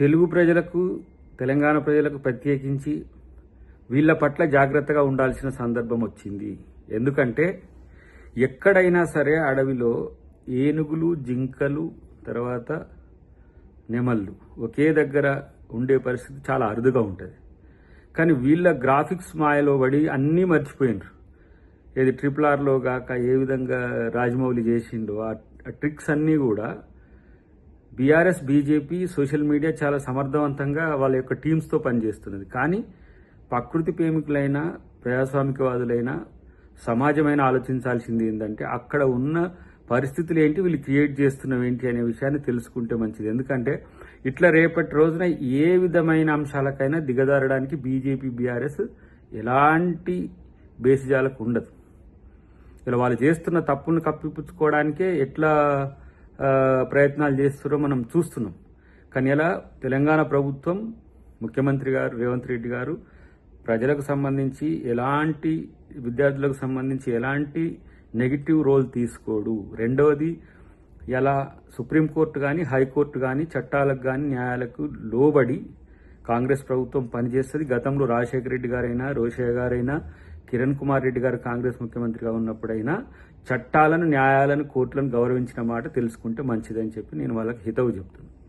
తెలుగు ప్రజలకు తెలంగాణ ప్రజలకు ప్రత్యేకించి వీళ్ళ పట్ల జాగ్రత్తగా ఉండాల్సిన సందర్భం వచ్చింది. ఎందుకంటే ఎక్కడైనా సరే అడవిలో ఏనుగులు జింకలు తర్వాత నెమళ్ళు ఒకే దగ్గర ఉండే పరిస్థితి చాలా అరుదుగా ఉంటుంది. కానీ వీళ్ళ గ్రాఫిక్స్ మాయలో పడి అన్నీ మర్చిపోయినరు. ఏది ట్రిపుల్ ఆర్లో గాక ఏ విధంగా రాజమౌళి చేసిండో ఆ ఆ ట్రిక్స్ అన్నీ కూడా బీఆర్ఎస్ బీజేపీ సోషల్ మీడియా చాలా సమర్థవంతంగా వాళ్ళ యొక్క టీమ్స్తో పనిచేస్తున్నది. కానీ ప్రకృతి ప్రేమికులైన ప్రజాస్వామికవాదులైన సమాజమైన ఆలోచించాల్సింది ఏంటంటే అక్కడ ఉన్న పరిస్థితులు ఏంటి వీళ్ళు క్రియేట్ చేస్తున్నవి ఏంటి అనే విషయాన్ని తెలుసుకుంటే మంచిది. ఎందుకంటే ఇట్లా రేపటి రోజున ఏ విధమైన అంశాలకైనా దిగదారడానికి బీజేపీ బీఆర్ఎస్ ఎలాంటి బేసిజాలకు ఉండదు. ఇలా వాళ్ళు చేస్తున్న తప్పును కప్పిపుచ్చుకోవడానికే ఎట్లా ప్రయత్నాలు చేస్తున్నారో మనం చూస్తున్నాం. కానీ ఎలా? తెలంగాణ ప్రభుత్వం ముఖ్యమంత్రి గారు రేవంత్ రెడ్డి గారు ప్రజలకు సంబంధించి ఎలాంటి విద్యార్థులకు సంబంధించి ఎలాంటి నెగిటివ్ రోల్ తీసుకోడు. రెండవది ఎలా సుప్రీంకోర్టు కానీ హైకోర్టు కానీ చట్టాలకు కానీ న్యాయాలకు లోబడి కాంగ్రెస్ ప్రభుత్వం పనిచేస్తుంది. గతంలో రాజశేఖర రెడ్డి గారైనా రోషయ్య గారైనా కిరణ్ కుమార్ రెడ్డి గారు కాంగ్రెస్ ముఖ్యమంత్రిగా ఉన్నప్పుడైనా చట్టాలను న్యాయాలను కోర్టులను గౌరవించిన మాట తెలుసుకుంటే మంచిదని చెప్పి నేను వాళ్ళకి హితవు చెప్తున్నాను.